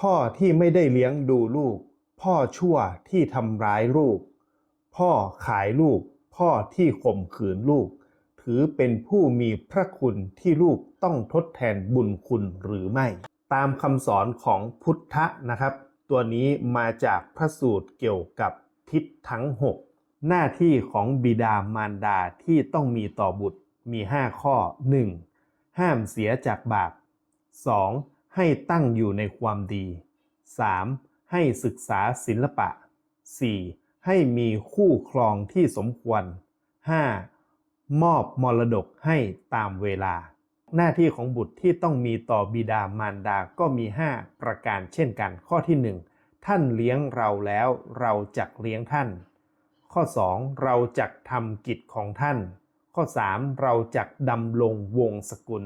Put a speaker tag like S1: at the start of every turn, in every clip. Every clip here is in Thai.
S1: พ่อที่ไม่ได้เลี้ยงดูลูก พ่อชั่วที่ทำร้ายลูก พ่อขายลูก พ่อที่ข่มขืนลูก ถือเป็นผู้มีพระคุณที่ลูกต้องทดแทนบุญคุณหรือไม่ ตามคำสอนของพุทธะนะครับ ตัวนี้มาจากพระสูตรเกี่ยวกับทิศทั้ง 6 หน้าที่ของบิดามารดาที่ต้องมีต่อบุตรมี 5 ข้อ 1. ห้ามเสียจากบาป 2. ให้ตั้งอยู่ในความดี 3. ให้ศึกษาศิลปะ 4. ให้มีคู่ครองที่สมควร 5. มอบมรดกให้ตามเวลา หน้าที่ของบุตรที่ต้องมีต่อบิดามารดาก็มี 5 ประการเช่นกัน ข้อที่ 1 ท่านเลี้ยงเราแล้วเราจักเลี้ยงท่าน ข้อ 2 เราจักทำกิจของท่าน ข้อ 3 เราจักดำรงวงศกุล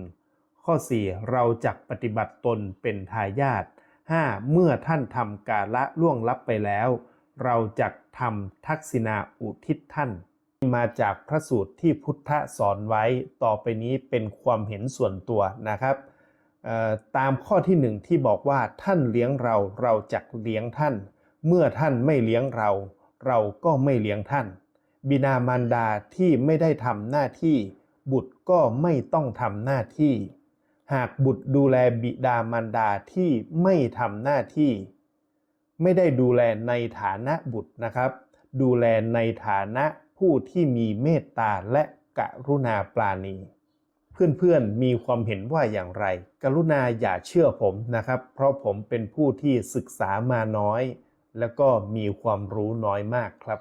S1: ข้อ 4 เราจักปฏิบัติตนเป็นทายาท 5. เมื่อท่านทำกาละล่วงลับไปแล้ว เราจักทำทักษิณาอุทิศท่าน มาจากพระสูตรที่พุทธสอนไว้ต่อไปนี้เป็นความเห็นส่วนตัวนะครับตามข้อที่หนึ่งที่บอกว่าท่านเลี้ยงเราเราจักเลี้ยงท่าน เมื่อท่านไม่เลี้ยงเรา เราก็ไม่เลี้ยงท่าน บิดามารดาที่ไม่ได้ทำหน้าที่ บุตรก็ไม่ต้องทำหน้าที่ หากบุตรดูแลบิดามารดาที่ไม่ทำหน้าที่ ไม่ได้ดูแลในฐานะบุตรนะครับ ดูแลในฐานะผู้ที่มีเมตตาและกรุณาปราณี เพื่อนๆมีความเห็นว่าอย่างไร กรุณาอย่าเชื่อผมนะครับ เพราะผมเป็นผู้ที่ศึกษามาน้อย แล้วก็มีความรู้น้อยมากครับ